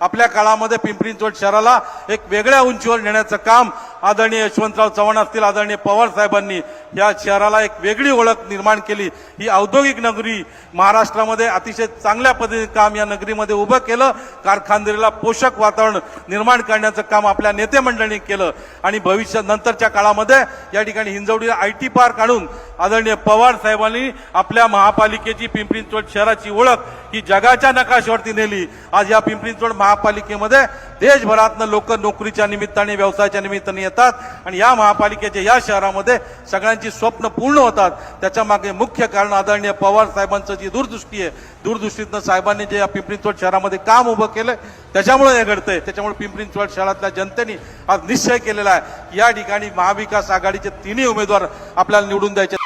आपल्या काळामध्ये पिंपरी चिंचवड शहराला एक वेगळ्या उंचीवर नेण्याचं काम आदरणीय यशवंतराव चव्हाण असतील आदरणीय पवार साहेबांनी या शहराला एक वेगळी ओळख निर्माण केली. ही औद्योगिक नगरी महाराष्ट्रामध्ये अतिशय चांगल्या पद्धतीने काम या नगरीमध्ये उभं केलं. कारखानदारीला पोषक वातावरण निर्माण करण्याचं काम आपल्या नेते मंडळींनी केलं. आणि भविष्य नंतरच्या काळामध्ये या ठिकाणी हिंजवडीला आय टी पार्क आणून आदरणीय पवार साहेबांनी आपल्या महापालिकेची पिंपरी चिंचवड शहराची ओळख ही जगाच्या नकाशावरती नेली. आज या पिंपरी चिंचवड महापालिकेमध्ये देशभरातनं लोक नोकरीच्या निमित्ताने व्यवसायाच्या निमित्ताने येतात आणि या महापालिकेच्या या शहरामध्ये सगळ्यांची स्वप्न पूर्ण होतात. त्याच्यामागे मुख्य कारण आदरणीय पवार साहेबांचं जी दूरदृष्टी आहे दूरदृष्टीतनं साहेबांनी जे या पिंपरी चिंचवड शहरामध्ये काम उभं केलं त्याच्यामुळे हे घडतंय. त्याच्यामुळे पिंपरी चिंचवड शहरातल्या जनतेने आज निश्चय केलेला आहे की या ठिकाणी महाविकास आघाडीचे तिन्ही उमेदवार आपल्याला निवडून द्यायचे